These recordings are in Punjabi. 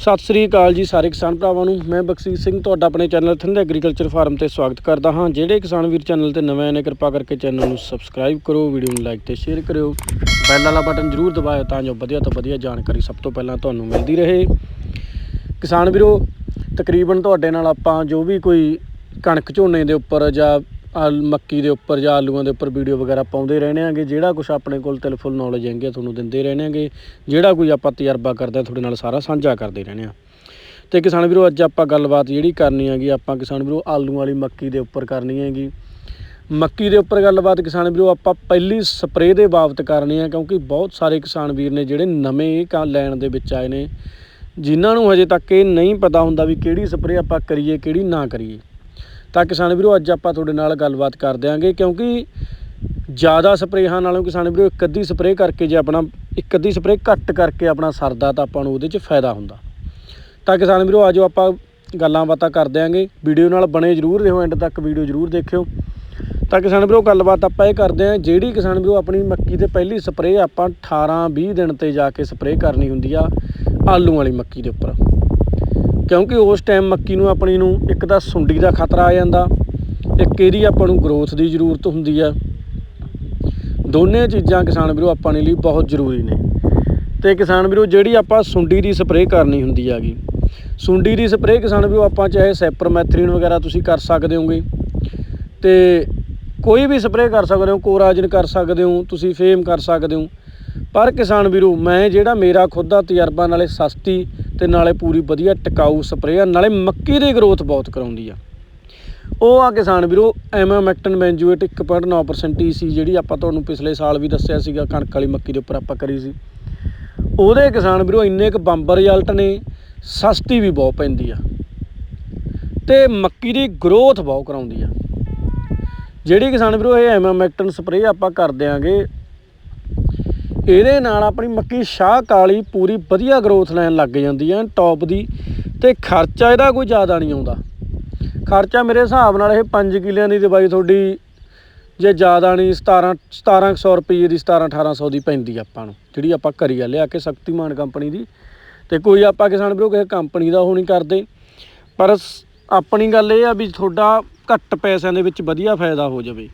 ਸਤਿ ਸ੍ਰੀ ਅਕਾਲ ਜੀ ਸਾਰੇ ਕਿਸਾਨ ਭਰਾਵਾਂ ਨੂੰ। ਮੈਂ ਬਖਸ਼ੀਰ ਸਿੰਘ, ਤੁਹਾਡਾ ਆਪਣੇ ਚੈਨਲ ਥਿੰਦ ਐਗਰੀਕਲਚਰ ਫਾਰਮ ਤੇ ਸਵਾਗਤ ਕਰਦਾ ਹਾਂ। ਜਿਹੜੇ ਕਿਸਾਨ ਵੀਰ ਚੈਨਲ ਤੇ ਨਵੇਂ ਨੇ, ਕਿਰਪਾ ਕਰਕੇ ਚੈਨਲ ਨੂੰ ਸਬਸਕ੍ਰਾਈਬ ਕਰੋ, ਵੀਡੀਓ ਨੂੰ ਲਾਈਕ ਤੇ ਸ਼ੇਅਰ ਕਰਿਓ। ਬੈਲ ਵਾਲਾ ਬਟਨ ਜ਼ਰੂਰ ਦਬਾਇਓ ਤਾਂ ਜੋ ਵਧੀਆ ਤੋਂ ਵਧੀਆ ਜਾਣਕਾਰੀ ਸਭ ਤੋਂ ਪਹਿਲਾਂ ਤੁਹਾਨੂੰ ਮਿਲਦੀ ਰਹੇ। ਕਿਸਾਨ ਵੀਰੋ, ਤਕਰੀਬਨ ਤੁਹਾਡੇ ਨਾਲ ਆਪਾਂ ਜੋ ਵੀ ਕੋਈ ਕਣਕ ਝੋਨੇ ਦੇ ਉੱਪਰ ਜਾਂ ਆਲ ਮੱਕੀ ਦੇ ਉੱਪਰ ਜਾਂ ਆਲੂਆਂ ਦੇ ਉੱਪਰ ਵੀਡੀਓ ਵਗੈਰਾ ਪਾਉਂਦੇ ਰਹਿਣੇ ਆਂਗੇ। ਜਿਹੜਾ ਕੁਝ ਆਪਣੇ ਕੋਲ ਤਿਲਫੁੱਲ ਨੌਲੇਜ ਹੈਗੀ ਆ, ਤੁਹਾਨੂੰ ਦਿੰਦੇ ਰਹਿਣੇ ਆਂਗੇ। ਜਿਹੜਾ ਕੋਈ ਆਪਾਂ ਤਜਰਬਾ ਕਰਦੇ ਆ ਤੁਹਾਡੇ ਨਾਲ ਸਾਰਾ ਸਾਂਝਾ ਕਰਦੇ ਰਹਿਣੇ ਆ। ਤੇ ਕਿਸਾਨ ਵੀਰੋ, ਅੱਜ ਆਪਾਂ ਗੱਲਬਾਤ ਜਿਹੜੀ ਕਰਨੀ ਹੈਗੀ, ਆਪਾਂ ਕਿਸਾਨ ਵੀਰੋ, ਆਲੂ ਵਾਲੀ ਮੱਕੀ ਦੇ ਉੱਪਰ ਕਰਨੀ ਹੈਗੀ। ਮੱਕੀ ਦੇ ਉੱਪਰ ਗੱਲਬਾਤ ਕਿਸਾਨ ਵੀਰੋ, ਆਪਾਂ ਪਹਿਲੀ ਸਪਰੇਅ ਦੇ ਬਾਬਤ ਕਰਨੀ ਹੈ ਕਿਉਂਕਿ ਬਹੁਤ ਸਾਰੇ ਕਿਸਾਨ ਵੀਰ ਨੇ ਜਿਹੜੇ ਨਵੇਂ ਇਹ ਲੈਣ ਦੇ ਵਿੱਚ ਆਏ ਨੇ, ਜਿਨ੍ਹਾਂ ਨੂੰ ਹਜੇ ਤੱਕ ਇਹ ਨਹੀਂ ਪਤਾ ਹੁੰਦਾ ਵੀ ਕਿਹੜੀ ਸਪਰੇਅ ਆਪਾਂ ਕਰੀਏ, ਕਿਹੜੀ ਨਾ ਕਰੀਏ। ਤਾਂ ਕਿਸਾਨ ਵੀਰੋ, ਅੱਜ ਆਪਾਂ ਤੁਹਾਡੇ ਨਾਲ ਗੱਲਬਾਤ ਕਰ ਦਿਆਂਗੇ ਕਿਉਂਕਿ ਜ਼ਿਆਦਾ ਸਪਰੇਹਾਂ ਨਾਲੋਂ ਕਿਸਾਨ ਵੀਰੋ, ਇੱਕ ਅੱਧੀ ਸਪਰੇਅ ਕਰਕੇ ਜੇ ਆਪਣਾ, ਇੱਕ ਅੱਧੀ ਸਪਰੇਅ ਘੱਟ ਕਰਕੇ ਆਪਣਾ ਸਰਦਾ ਤਾਂ ਆਪਾਂ ਨੂੰ ਉਹਦੇ 'ਚ ਫਾਇਦਾ ਹੁੰਦਾ। ਤਾਂ ਕਿਸਾਨ ਵੀਰੋ, ਆਜੋ ਆਪਾਂ ਗੱਲਾਂ ਬਾਤਾਂ ਕਰ ਦਿਆਂਗੇ। ਵੀਡੀਓ ਨਾਲ ਬਣੇ ਜ਼ਰੂਰ ਰਹੋ, ਐਂਡ ਤੱਕ ਵੀਡੀਓ ਜ਼ਰੂਰ ਦੇਖਿਓ। ਤਾਂ ਕਿਸਾਨ ਵੀਰੋ, ਗੱਲਬਾਤ ਆਪਾਂ ਇਹ ਕਰਦੇ ਆਂ ਜਿਹੜੀ ਕਿਸਾਨ ਵੀਰੋ ਆਪਣੀ ਮੱਕੀ ਤੇ ਪਹਿਲੀ ਸਪਰੇਅ ਆਪਾਂ 18 20 ਦਿਨ ਤੇ ਜਾ ਕੇ ਸਪਰੇਅ ਕਰਨੀ ਹੁੰਦੀ ਆ, ਆਲੂ ਵਾਲੀ ਮੱਕੀ ਦੇ ਉੱਪਰ। ਕਿਉਂਕਿ ਉਸ ਟਾਈਮ ਮੱਕੀ ਨੂੰ ਆਪਣੀ ਨੂੰ ਇੱਕ ਤਾਂ ਸੁੰਡੀ ਦਾ ਖਤਰਾ ਆ ਜਾਂਦਾ, ਇੱਕ ਇਹਦੀ ਆਪਾਂ ਨੂੰ ਗਰੋਥ ਦੀ ਜ਼ਰੂਰਤ ਹੁੰਦੀ ਆ। ਦੋਨੇ ਚੀਜ਼ਾਂ ਕਿਸਾਨ ਵੀਰੋ ਆਪਾਂ ਨੇ ਲਈ ਬਹੁਤ ਜ਼ਰੂਰੀ ਨੇ। ਤੇ ਕਿਸਾਨ ਵੀਰੋ ਜਿਹੜੀ ਆਪਾਂ ਸੁੰਡੀ ਦੀ ਸਪਰੇਅ ਕਰਨੀ ਹੁੰਦੀ ਹੈਗੀ, ਸੁੰਡੀ ਦੀ ਸਪਰੇਅ ਕਿਸਾਨ ਵੀਰੋ ਆਪਾਂ ਚਾਹੇ ਸੈਪਰਮੈਥ੍ਰਿਨ ਵਗੈਰਾ ਤੁਸੀਂ ਕਰ ਸਕਦੇ ਹੋਗੇ, ਤੇ ਕੋਈ ਵੀ ਸਪਰੇਅ ਕਰ ਸਕਦੇ ਹੋ, ਕੋਰਾਜਨ ਕਰ ਸਕਦੇ ਹੋ, ਤੁਸੀਂ ਫੇਮ ਕਰ ਸਕਦੇ ਹੋ। ਪਰ ਕਿਸਾਨ ਵੀਰੋ ਮੈਂ ਜਿਹੜਾ ਮੇਰਾ ਖੁਦ ਦਾ ਤਜਰਬਾ ਨਾਲੇ ਸਸਤੀ ਤੇ ਨਾਲੇ ਪੂਰੀ ਵਧੀਆ ਟਿਕਾਊ ਸਪਰੇਅ ਆ, ਨਾਲੇ ਮੱਕੀ ਦੀ ਗਰੋਥ ਬਹੁਤ ਕਰਾਉਂਦੀ ਆ। ਉਹ ਆ ਕਿਸਾਨ ਵੀਰੋ ਐਮਾਮੈਕਟਨ ਮੈਂਜੂਏਟ 1.9% ਟੀਸੀ ਜਿਹੜੀ ਆਪਾਂ ਤੁਹਾਨੂੰ ਪਿਛਲੇ ਸਾਲ ਵੀ ਦੱਸਿਆ ਸੀਗਾ, ਕਣਕ ਵਾਲੀ ਮੱਕੀ ਦੇ ਉੱਪਰ ਆਪਾਂ ਕਰੀ ਸੀ। ਉਹਦੇ ਕਿਸਾਨ ਵੀਰੋ ਇੰਨੇ ਕੁ ਬੰਬ ਰਿਜ਼ਲਟ ਨੇ, ਸਸਤੀ ਵੀ ਬਹੁਤ ਪੈਂਦੀ ਆ। ਤੇ ਮੱਕੀ ਦੀ ਗਰੋਥ ਬਹੁਤ ਕਰਾਉਂਦੀ ਆ। ਜਿਹੜੀ ਕਿਸਾਨ ਵੀਰੋ, ਇਹ ਐਮਾਮੈਕਟਨ ਸਪਰੇਅ ਆਪਾਂ ਕਰ ਦਿਆਂਗੇ ਇਹਦੇ ਨਾਲ ਆਪਣੀ ਮੱਕੀ ਸ਼ਾਹ ਕਾਲੀ ਪੂਰੀ ਵਧੀਆ ਗਰੋਥ ਲੈਣ ਲੱਗ ਜਾਂਦੀ ਹੈ ਟੌਪ ਦੀ। ਤੇ ਖਰਚਾ ਇਹਦਾ ਕੋਈ ਜ਼ਿਆਦਾ ਨਹੀਂ ਆਉਂਦਾ। ਖਰਚਾ ਮੇਰੇ ਹਿਸਾਬ ਨਾਲ ਇਹ 5 ਕਿੱਲਿਆਂ ਦੀ ਦਵਾਈ ਤੁਹਾਡੀ ਜੇ ਜ਼ਿਆਦਾ ਨਹੀਂ 17 1700 ਰੁਪਏ ਦੀ 17 1800 ਦੀ ਪੈਂਦੀ ਆਪਾਂ ਨੂੰ, ਜਿਹੜੀ ਆਪਾਂ ਕਰੀ ਆ ਲਿਆ ਕੇ ਸ਼ਕਤੀਮਾਨ ਕੰਪਨੀ ਦੀ। ਤੇ ਕੋਈ ਆਪਾਂ ਕਿਸਾਨ ਵੀਰੋ ਕਿਸੇ ਕੰਪਨੀ ਦਾ ਉਹ ਨਹੀਂ ਕਰਦੇ। ਪਰ ਸ- ਆਪਣੀ ਗੱਲ ਇਹ ਆ ਵੀ ਤੁਹਾਡਾ ਘੱਟ ਪੈਸਿਆਂ ਦੇ ਵਿੱਚ ਵਧੀਆ ਫਾਇਦਾ ਹੋ ਜਾਵੇ।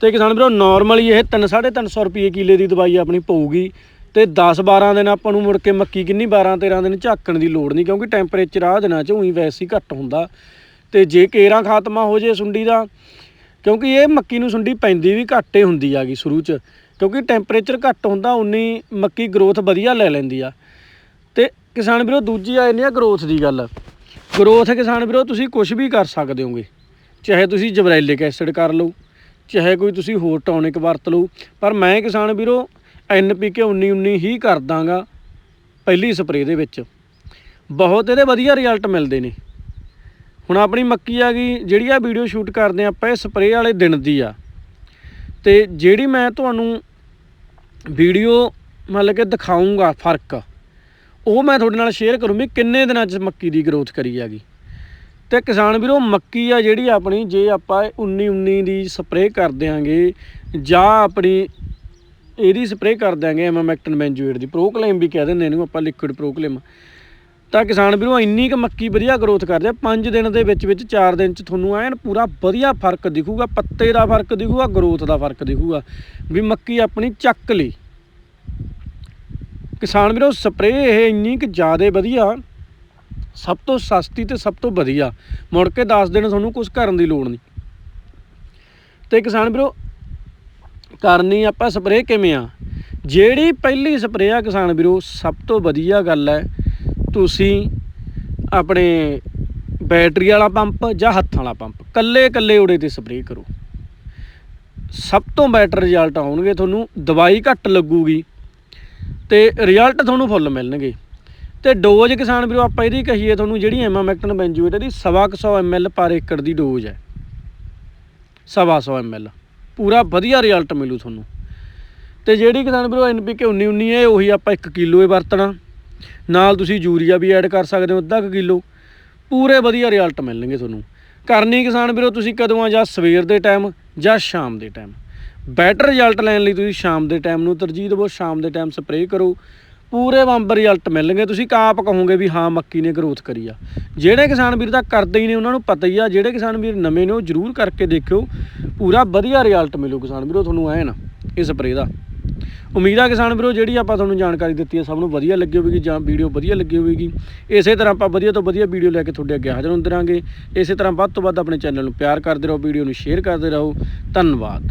ਤੇ ਕਿਸਾਨ ਵੀਰੋ ਨਾਰਮਲੀ ਇਹ 3 350 ਰੁਪਏ ਕਿੱਲੇ ਦੀ ਦਵਾਈ ਆਪਣੀ ਪਊਗੀ। ਤੇ 10 12 ਦਿਨ ਆਪਾਂ ਨੂੰ ਮੁੜ ਕੇ ਮੱਕੀ ਕਿੰਨੀ 12 13 ਦਿਨ ਝਾਕਣ ਦੀ ਲੋੜ ਨਹੀਂ, ਕਿਉਂਕਿ ਟੈਂਪਰੇਚਰ ਆ ਦਿਨਾਂ 'ਚ ਉਹੀ ਵੈਸੇ ਹੀ ਘੱਟ ਹੁੰਦਾ। ਤੇ ਜੇ ਕੇਰਾਂ ਖਾਤਮਾ ਹੋ ਜੇ ਸੁੰਡੀ ਦਾ, ਕਿਉਂਕਿ ਇਹ ਮੱਕੀ ਨੂੰ ਸੁੰਡੀ ਪੈਂਦੀ ਵੀ ਘੱਟ ਹੀ ਹੁੰਦੀ ਆਗੀ ਸ਼ੁਰੂ 'ਚ, ਕਿਉਂਕਿ ਟੈਂਪਰੇਚਰ ਘੱਟ ਹੁੰਦਾ ਉਨੀ ਮੱਕੀ ਗਰੋਥ ਵਧੀਆ ਲੈ ਲੈਂਦੀ ਆ। ਤੇ ਕਿਸਾਨ ਵੀਰੋ, ਦੂਜੀ ਆ ਜਾਂਦੀ ਆ ਗਰੋਥ ਦੀ ਗੱਲ। ਗਰੋਥ ਕਿਸਾਨ ਵੀਰੋ, ਤੁਸੀਂ ਕੁਝ ਵੀ ਕਰ ਸਕਦੇ ਹੋਗੇ, ਚਾਹੇ ਤੁਸੀਂ ਜਬਰੈਲਿਕ ਐਸਿਡ ਕਰ ਲਓ ਚਾਹੇ ਕੋਈ ਤੁਸੀਂ ਹੋਰ ਟੌਨਿਕ ਵਰਤ ਲਓ, ਪਰ ਮੈਂ ਕਿਸਾਨ ਵੀਰੋ ਐਨਪੀਕੇ 19 19 ਹੀ ਕਰ ਦਾਂਗਾ ਪਹਿਲੀ ਸਪਰੇਅ ਦੇ ਵਿੱਚ। ਬਹੁਤ ਇਹਦੇ ਵਧੀਆ ਰਿਜ਼ਲਟ ਮਿਲਦੇ ਨੇ। ਹੁਣ ਆਪਣੀ ਮੱਕੀ ਆ ਗਈ, ਜਿਹੜੀ ਆ ਵੀਡੀਓ ਸ਼ੂਟ ਕਰਦੇ ਆ ਆਪਾਂ, ਇਹ ਸਪਰੇਅ ਵਾਲੇ ਦਿਨ ਦੀ ਆ। ਤੇ ਜਿਹੜੀ ਮੈਂ ਤੁਹਾਨੂੰ ਵੀਡੀਓ ਮਤਲਬ ਕਿ ਦਿਖਾਉਂਗਾ ਫ਼ਰਕ, ਉਹ ਮੈਂ ਤੁਹਾਡੇ ਨਾਲ ਸ਼ੇਅਰ ਕਰੂੰ ਵੀ ਕਿੰਨੇ ਦਿਨਾਂ 'ਚ ਮੱਕੀ ਦੀ ਗਰੋਥ ਕਰੀ ਹੈਗੀ। ਤੇ ਕਿਸਾਨ ਵੀਰੋ, ਮੱਕੀ ਆ ਜਿਹੜੀ ਆਪਣੀ, ਜੇ ਆਪਾਂ 19 19 ਦੀ ਸਪਰੇਅ ਕਰ ਦਿਆਂਗੇ, ਜਾਂ ਆਪਣੀ ਇਹਦੀ ਸਪਰੇਅ ਕਰ ਦਿਆਂਗੇ ਐਮਾਮੈਕਟਨ ਮੈਂਜੂਏਟ ਦੀ ਪ੍ਰੋਕਲੇਮ ਵੀ ਕਹਿ ਦਿੰਦੇ ਇਹਨੂੰ, ਆਪਾਂ ਲਿਕੁਇਡ ਪ੍ਰੋਕਲੇਮ ਤਾਂ ਕਿਸਾਨ ਵੀਰੋ, ਇੰਨੀ ਕੁ ਮੱਕੀ ਵਧੀਆ ਗਰੋਥ ਕਰਦੇ ਆ 5 ਦਿਨ ਦੇ ਵਿੱਚ ਵਿੱਚ 4 ਦਿਨ ਚ ਤੁਹਾਨੂੰ ਐਨ ਪੂਰਾ ਵਧੀਆ ਫ਼ਰਕ ਦਿਖੂਗਾ, ਪੱਤੇ ਦਾ ਫ਼ਰਕ ਦਿਖੂਗਾ ਗਰੋਥ ਦਾ ਫ਼ਰਕ ਦਿਖੂਗਾ, ਵੀ ਮੱਕੀ ਆਪਣੀ ਚੱਕ ਲਈ। ਕਿਸਾਨ ਵੀਰੋ, ਸਪਰੇਅ ਇਹ ਇੰਨੀ ਕੁ ਜ਼ਿਆਦਾ ਵਧੀਆ ਸਭ ਤੋਂ ਸਸਤੀ ਤੇ ਸਭ ਤੋਂ ਵਧੀਆ। ਮੁੜ ਕੇ 10 ਦਿਨ ਤੁਹਾਨੂੰ ਕੁਝ ਕਰਨ ਦੀ ਲੋੜ ਨਹੀਂ। ਤੇ ਕਿਸਾਨ ਵੀਰੋ, ਕਰਨੀ ਆਪਾਂ ਸਪਰੇਅ ਕਿਵੇਂ ਆ? ਜਿਹੜੀ ਪਹਿਲੀ ਸਪਰੇਅ ਆ ਕਿਸਾਨ ਵੀਰੋ, ਸਭ ਤੋਂ ਵਧੀਆ ਗੱਲ ਹੈ, ਤੁਸੀਂ ਆਪਣੇ ਬੈਟਰੀ ਵਾਲਾ ਪੰਪ ਜਾਂ ਹੱਥਾਂ ਵਾਲਾ ਪੰਪ ਕੱਲੇ ਕੱਲੇ ਉੜੇ ਤੇ ਸਪਰੇਅ ਕਰੋ। ਸਭ ਤੋਂ ਬੈਟਰ ਰਿਜ਼ਲਟ ਆਉਣਗੇ ਤੁਹਾਨੂੰ, ਦਵਾਈ ਘੱਟ ਲੱਗੂਗੀ ਤੇ ਰਿਜ਼ਲਟ ਤੁਹਾਨੂੰ ਫੁੱਲ ਮਿਲਣਗੇ। ਤੇ ਡੋਜ਼ ਕਿਸਾਨ ਵੀਰੋ, ਆਪਾਂ ਇਹਦੀ ਕਹੀਏ ਤੁਹਾਨੂੰ ਜਿਹੜੀ ਐਮਾਮੈਕਟਨ ਬੈਂਜੂਏਟ ਇਹਦੀ ਸਵਾ ਕੁ ਸੌ ਐਮਐਲ ਪਰ ਏਕੜ ਦੀ ਡੋਜ਼ ਹੈ। ਸਵਾ ਸੌ ਐਮਐਲ ਪੂਰਾ ਵਧੀਆ ਰਿਜ਼ਲਟ ਮਿਲੂ ਤੁਹਾਨੂੰ। ਤੇ ਜਿਹੜੀ ਕਿਸਾਨ ਵੀਰੋ ਐਨਪੀਕੇ 19 19 ਹੈ, ਉਹੀ ਆਪਾਂ 1 ਕਿਲੋ ਹੀ ਵਰਤਣਾ। ਨਾਲ ਤੁਸੀਂ ਯੂਰੀਆ ਵੀ ਐਡ ਕਰ ਸਕਦੇ ਹੋ, ਅੱਧਾ ਕੁ ਕਿਲੋ। ਪੂਰੇ ਵਧੀਆ ਰਿਜ਼ਲਟ ਮਿਲਣਗੇ ਤੁਹਾਨੂੰ। ਕਰਨੀ ਕਿਸਾਨ ਵੀਰੋ, ਤੁਸੀਂ ਕਦੋਂ ਆ? ਜਾਂ ਸਵੇਰ ਦੇ ਟਾਈਮ ਜਾਂ ਸ਼ਾਮ ਦੇ ਟਾਈਮ। ਬੈਟਰ ਰਿਜ਼ਲਟ ਲੈਣ ਲਈ ਤੁਸੀਂ ਸ਼ਾਮ ਦੇ ਟਾਈਮ ਨੂੰ ਤਰਜੀਹ ਦਿਵੋ, ਸ਼ਾਮ ਦੇ ਟਾਈਮ ਸਪਰੇਅ ਕਰੋ। ਪੂਰੇ ਬੰਬ ਰਿਜ਼ਲਟ ਮਿਲਣਗੇ। ਤੁਸੀਂ ਆਪ ਕਹੋਗੇ ਵੀ ਹਾਂ, ਮੱਕੀ ਨੇ ਗਰੋਥ ਕਰੀ ਆ। ਜਿਹੜੇ ਕਿਸਾਨ ਵੀਰ ਤਾਂ ਕਰਦੇ ਹੀ ਨੇ, ਉਹਨਾਂ ਨੂੰ ਪਤਾ ਹੀ ਆ। ਜਿਹੜੇ ਕਿਸਾਨ ਵੀਰ ਨਵੇਂ ਨੇ, ਉਹ ਜ਼ਰੂਰ ਕਰਕੇ ਦੇਖਿਓ। ਪੂਰਾ ਵਧੀਆ ਰਿਜ਼ਲਟ ਮਿਲੂ ਕਿਸਾਨ ਵੀਰੋ, ਤੁਹਾਨੂੰ ਐ ਨਾ, ਇਹ ਸਪਰੇਅ ਦਾ। ਉਮੀਦ ਆ ਕਿਸਾਨ ਵੀਰੋ, ਜਿਹੜੀ ਆਪਾਂ ਤੁਹਾਨੂੰ ਜਾਣਕਾਰੀ ਦਿੱਤੀ ਹੈ ਸਭ ਨੂੰ ਵਧੀਆ ਲੱਗੀ ਹੋਵੇਗੀ ਜਾਂ ਵੀਡੀਓ ਵਧੀਆ ਲੱਗੀ ਹੋਵੇਗੀ। ਇਸੇ ਤਰ੍ਹਾਂ ਆਪਾਂ ਵਧੀਆ ਤੋਂ ਵਧੀਆ ਵੀਡੀਓ ਲੈ ਕੇ ਤੁਹਾਡੇ ਅੱਗੇ ਹਾਜ਼ਰ ਹੁੰਦੇ ਰਾਂਗੇ ਇਸੇ ਤਰ੍ਹਾਂ ਵੱਧ ਤੋਂ ਵੱਧ ਆਪਣੇ ਚੈਨਲ ਨੂੰ ਪਿਆਰ ਕਰਦੇ ਰਹੋ ਵੀਡੀਓ ਨੂੰ ਸ਼ੇਅਰ ਕਰਦੇ ਰਹੋ। ਧੰਨਵਾਦ।